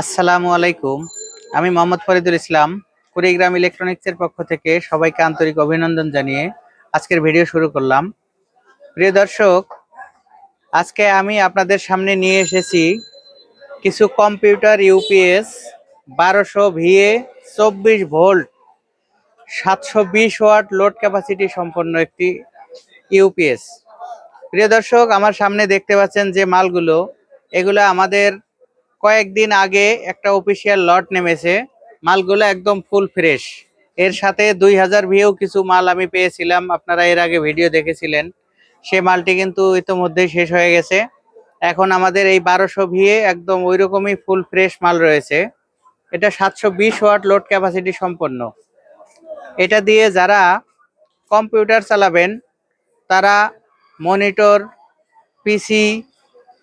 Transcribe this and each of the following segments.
আসসালামু আলাইকুম। আমি মোহাম্মদ ফরিদুল ইসলাম, কুড়িগ্রাম ইলেকট্রনিক্সের পক্ষ থেকে সবাইকে আন্তরিক অভিনন্দন জানিয়ে আজকের ভিডিও শুরু করলাম। প্রিয় দর্শক, আজকে আমি আপনাদের সামনে নিয়ে এসেছি কিছু কম্পিউটার ইউপিএস বারোশো ভিএ চব্বিশ ভোল্ট, সাতশো বিশ ওয়াট লোড ক্যাপাসিটি সম্পন্ন একটি ইউপিএস। প্রিয় দর্শক, আমার সামনে দেখতে পাচ্ছেন যে মালগুলো, এগুলো আমাদের কয়েকদিন আগে একটা অফিসিয়াল লট নেমেছে। মালগুলো একদম ফুল ফ্রেশ এর সাথে দুই হাজার ভিও কিছু মাল আমি পেয়েছিলাম। আপনারা এর আগে ভিডিও দেখেছিলেন। সে মালটি কিন্তু ইতোমধ্যেই শেষ হয়ে গেছে। এখন আমাদের এই বারোশো ভিএ একদম ওই রকমই ফুল ফ্রেশ মাল রয়েছে। এটা সাতশো বিশ ওয়াট লোড ক্যাপাসিটি সম্পন্ন। এটা দিয়ে যারা কম্পিউটার চালাবেন, তারা মনিটর পিসি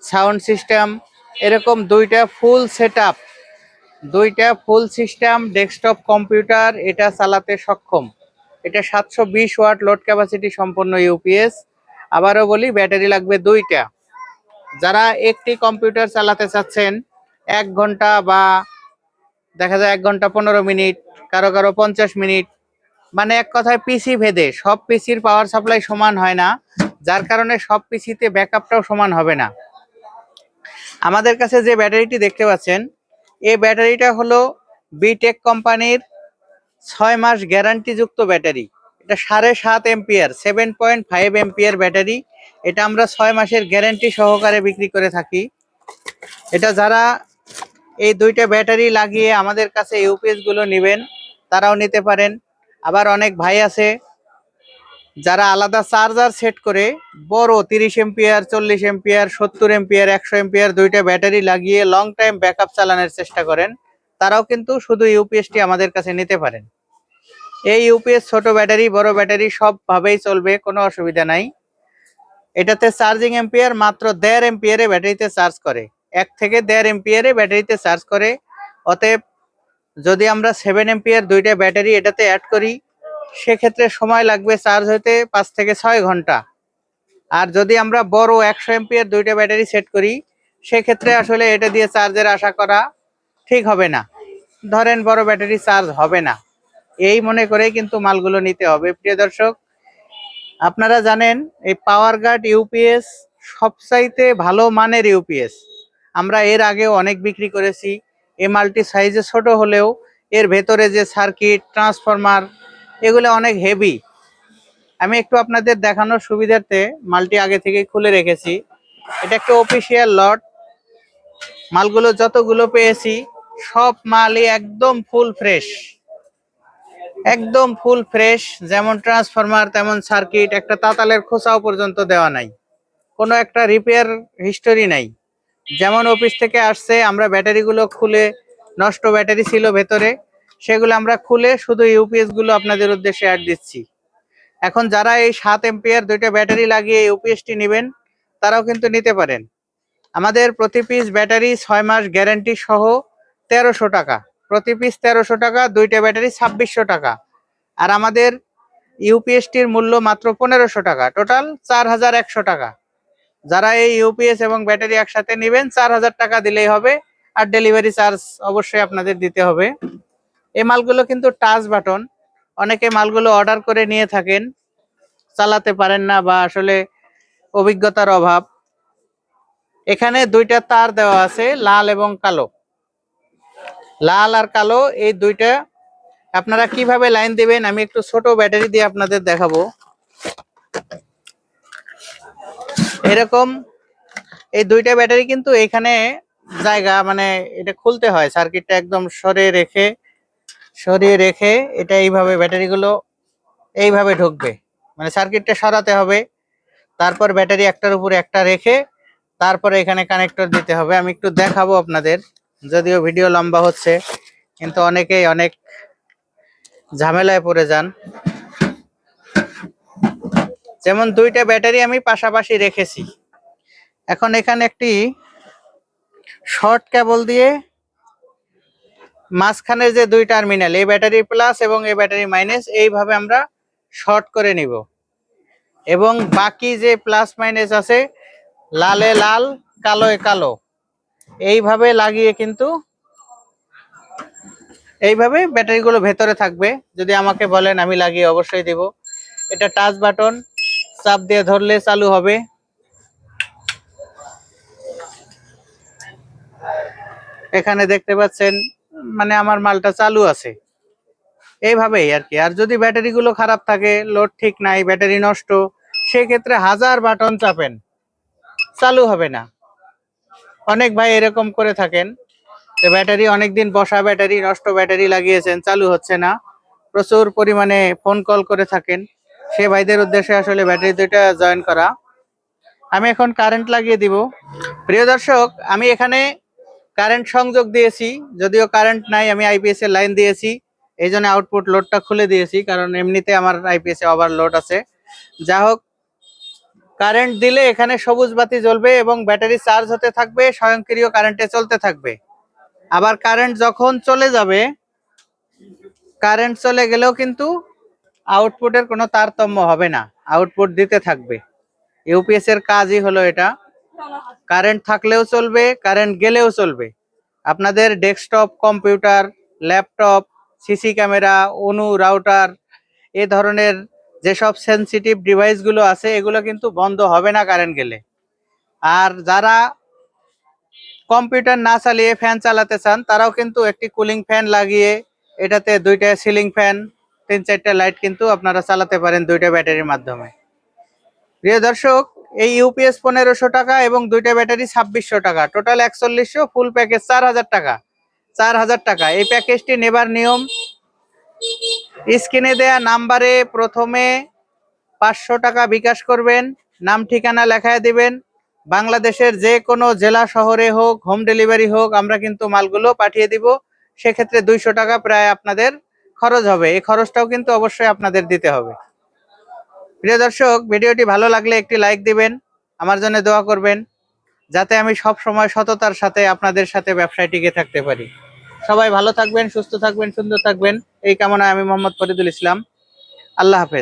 সাউন্ড সিস্টেম এরকম দুইটা ফুল সেটআপ দুইটা ফুল সিস্টেম ডেস্কটপ কম্পিউটার এটা চালাতে সক্ষম। এটা সাতশো বিশ ওয়াট লোড ক্যাপাসিটি সম্পন্ন ইউপিএস আবারও বলি, ব্যাটারি লাগবে দুইটা। যারা একটি কম্পিউটার চালাতে চাচ্ছেন, এক ঘণ্টা বা দেখা যায় এক ঘণ্টা পনেরো মিনিট, কারও কারও পঞ্চাশ মিনিট মানে এক কথায় পিসি ভেদে, সব পিসির পাওয়ার সাপ্লাই সমান হয় না। যার কারণে সব পিসিতে ব্যাকআপটাও সমান হবে না। আমাদের কাছে যে ব্যাটারিটি দেখতে পাচ্ছেন, এই ব্যাটারিটা হলো বিটেক কোম্পানির ছয় মাস গ্যারান্টিযুক্ত ব্যাটারি। এটা সাড়ে সাত ampere seven point five ampere battery. এটা আমরা ছয় মাসের গ্যারান্টি সহকারে বিক্রি করে থাকি। এটা যারা এই দুইটা ব্যাটারি লাগিয়ে আমাদের কাছে ইউপিএসগুলো নেবেন, তারাও নিতে পারেন। আবার অনেক ভাই আছে যারা আলাদা চার্জার সেট করে, বড় তিরিশ এম্পিয়ার, চল্লিশ এম্পিয়ার, সত্তর এম্পিয়ার, একশো এম্পিয়ার দুইটা ব্যাটারি লাগিয়ে লং টাইম ব্যাকআপ চালানোর চেষ্টা করেন, তারাও কিন্তু শুধু ইউপিএসটি আমাদের কাছে নিতে পারেন। এই ইউপিএস ছোট ব্যাটারি, বড় ব্যাটারি সবভাবেই চলবে, কোনো অসুবিধা নাই। এটাতে চার্জিং এম্পিয়ার মাত্র দেড় এম্পিয়ারে ব্যাটারিতে চার্জ করে। এক থেকে দেড় এম্পিয়ারে ব্যাটারিতে চার্জ করে। অতএব যদি আমরা সেভেন এম্পিয়ার দুইটা ব্যাটারি এটাতে অ্যাড করি সেক্ষেত্রে সময় লাগবে চার্জ হতে পাঁচ থেকে ছয় ঘণ্টা। আর যদি আমরা বড় একশো এমপিয়ার দুইটা ব্যাটারি সেট করি, সেক্ষেত্রে আসলে এটা দিয়ে চার্জের আশা করা ঠিক হবে না। ধরেন বড় ব্যাটারি চার্জ হবে না। এই মনে করেই কিন্তু মালগুলো নিতে হবে। প্রিয় দর্শক, আপনারা জানেন, এই পাওয়ার গার্ড ইউপিএস সবচাইতে ভালো মানের ইউপিএস আমরা এর আগেও অনেক বিক্রি করেছি। এই মালটি সাইজে ছোট হলেও এর ভেতরে যে সার্কিট ট্রান্সফরমার এগুলো অনেক হেভি আমি একটু আপনাদের দেখানোর সুবিধার্থে মালটি আগে থেকে খুলে রেখেছি। এটা একটা অফিসিয়াল লট মালগুলো যতগুলো পেয়েছি, সব মালই একদম ফুল ফ্রেশ একদম ফুল ফ্রেশ যেমন ট্রান্সফরমার তেমন সার্কিট একটা তাতালের খোসাও পর্যন্ত দেওয়া নাই। কোনো একটা রিপেয়ার হিস্টোরি নাই। যেমন অফিস থেকে আসছে, আমরা ব্যাটারিগুলো খুলে নষ্ট ব্যাটারি ছিল ভেতরে। সেগুলো আমরা খুলে শুধু ইউপিএসগুলো আপনাদের উদ্দেশ্যে অ্যাড দিচ্ছি। এখন যারা এই সাত এম্পিয়ার দুইটা ব্যাটারি লাগিয়ে ইউপিএসটি নেবেন, তারাও কিন্তু নিতে পারেন। আমাদের প্রতি পিস ব্যাটারি ছয় মাস গ্যারান্টি সহ তেরোশো টাকা। প্রতি পিস তেরোশো টাকা, দুইটা ব্যাটারি ছাব্বিশশো টাকা। আর আমাদের ইউপিএসটির মূল্য মাত্র পনেরোশো টাকা। টোটাল চার হাজার একশো টাকা। যারা এই ইউপিএস এবং ব্যাটারি একসাথে নেবেন, চার হাজার টাকা দিলেই হবে। আর ডেলিভারি চার্জ অবশ্যই আপনাদের দিতে হবে। এই মালগুলো কিন্তু টাচ বাটন অনেকে মালগুলো অর্ডার করে নিয়ে থাকেন। চালাতে পারেন না বা আসলে অভিজ্ঞতার অভাব। এখানে দুইটা তার দেওয়া আছে, লাল এবং কালো। লাল আর কালো, এই দুইটা। আপনারা কীভাবে লাইন দিবেন, আমি একটু ছোট ব্যাটারি দিয়ে আপনাদের দেখাবো। এরকম, এই দুইটা ব্যাটারি কিন্তু এখানে জায়গা মানে এটা খুলতে হয় সার্কিটটা একদম সরে রেখে। সরিয়ে রেখে এটা এইভাবে ব্যাটারিগুলো এইভাবে ঢুকবে। মানে সার্কিটটা সরাতে হবে, তারপর ব্যাটারি একটার উপরে একটা রেখে তারপরে এখানে কানেক্টর দিতে হবে। আমি একটু দেখাবো আপনাদের, যদিও ভিডিও লম্বা হচ্ছে, কিন্তু অনেকেই অনেক ঝামেলায় পড়ে যান। যেমন দুইটা ব্যাটারি আমি পাশাপাশি রেখেছি। এখন এখানে একটি শর্ট কেবল দিয়ে মাঝখানের যে দুই টার্মিনাল এই ব্যাটারি প্লাস এবং এই ব্যাটারি মাইনাস এইভাবে আমরা শর্ট করে নিব। এবং বাকি যে প্লাস মাইনাস আছে, লালে লাল, কালোয় কালো, এইভাবে লাগিয়ে কিন্তু এইভাবে ব্যাটারিগুলো ভেতরে থাকবে। যদি আমাকে বলেন, আমি লাগিয়ে অবশ্যই দিব। এটা টাচ বাটন চাপ দিয়ে ধরলে চালু হবে। এখানে দেখতে পাচ্ছেন মানে আমার মালটা চালু আছে। এইভাবেই আর কি। আর যদি ব্যাটারিগুলো খারাপ থাকে লোড ঠিক নাই, ব্যাটারি নষ্ট, সেক্ষেত্রে হাজার বাটন চাপেন। চালু হবে না। অনেক ভাই এরকম করে থাকেন যে ব্যাটারি অনেকদিন বসা ব্যাটারি, নষ্ট ব্যাটারি লাগিয়েছেন, চালু হচ্ছে না। প্রচুর পরিমাণে ফোন কল করে থাকেন। সে ভাইদের উদ্দেশ্যে আসলে ব্যাটারি দুইটা জয়েন করা। আমি এখন কারেন্ট লাগিয়ে দিব। প্রিয় দর্শক, আমি এখানে কারেন্ট সংযোগ দিয়েছি, যদিও কারেন্ট নাই, আমি আইপিএস এর লাইন দিয়েছি, এই জন্য আউটপুট লোডটা খুলে দিয়েছি, কারণ এমনিতে আমার আইপিএস এ ওভার লোড আছে। যা হোক কারেন্ট দিলে এখানে সবুজ বাতি জ্বলবে এবং ব্যাটারি চার্জ হতে থাকবে, স্বয়ংক্রিয় কারেন্টে চলতে থাকবে। আবার কারেন্ট যখন চলে যাবে কারেন্ট চলে গেলেও কিন্তু আউটপুটের কোনো তারতম্য হবে না আউটপুট দিতে থাকবে। ইউপিএস এর কাজই হলো এটা। কারেন্ট থাকলেও চলবে, কারেন্ট গেলেও চলবে। আপনাদের desktop, computer, laptop, CC camera, অনু, রাউটার, এ ধরনের যেসব সেন্সিটিভ ডিভাইসগুলো আছে, এগুলো কিন্তু বন্ধ হবে না কারেন্ট গেলে। আর যারা কম্পিউটার না চালিয়ে ফ্যান চালাতে চান, তারাও কিন্তু একটি কুলিং ফ্যান লাগিয়ে, এটাতে দুইটা সিলিং ফ্যান তিন চারটা লাইট কিন্তু আপনারা চালাতে পারেন দুইটা ব্যাটারির মাধ্যমে। প্রিয় দর্শক এই ইউপিএস পনেরোশো টাকা এবং দুইটা ব্যাটারি ছাব্বিশশো টাকা। টোটাল একচল্লিশশো ফুল প্যাকেজ চার হাজার টাকা। চার হাজার টাকা। এই প্যাকেজটি নেবার নিয়ম, স্ক্রিনে দেয়া নাম্বারে প্রথমে পাঁচশো টাকা বিকাশ করবেন, নাম, ঠিকানা লেখায় দিবেন। বাংলাদেশের যে কোনো জেলা, শহরে হোক হোম ডেলিভারি হোক, আমরা কিন্তু মালগুলো পাঠিয়ে দিব। সেক্ষেত্রে দুইশো টাকা প্রায় আপনাদের খরচ হবে। এই খরচটাও কিন্তু অবশ্যই আপনাদের দিতে হবে। প্রিয় দর্শক, ভিডিওটি ভালো লাগলে একটি লাইক দিবেন, আমার জন্য দোয়া করবেন, যাতে আমি সব সময় সততার সাথে আপনাদের সাথে ব্যবসায় টিকে থাকতে পারি। সবাই ভালো থাকবেন, সুস্থ থাকবেন, সুন্দর থাকবেন। এই কামনায় আমি মোহাম্মদ ফরিদুল ইসলাম। আল্লাহ হাফেজ।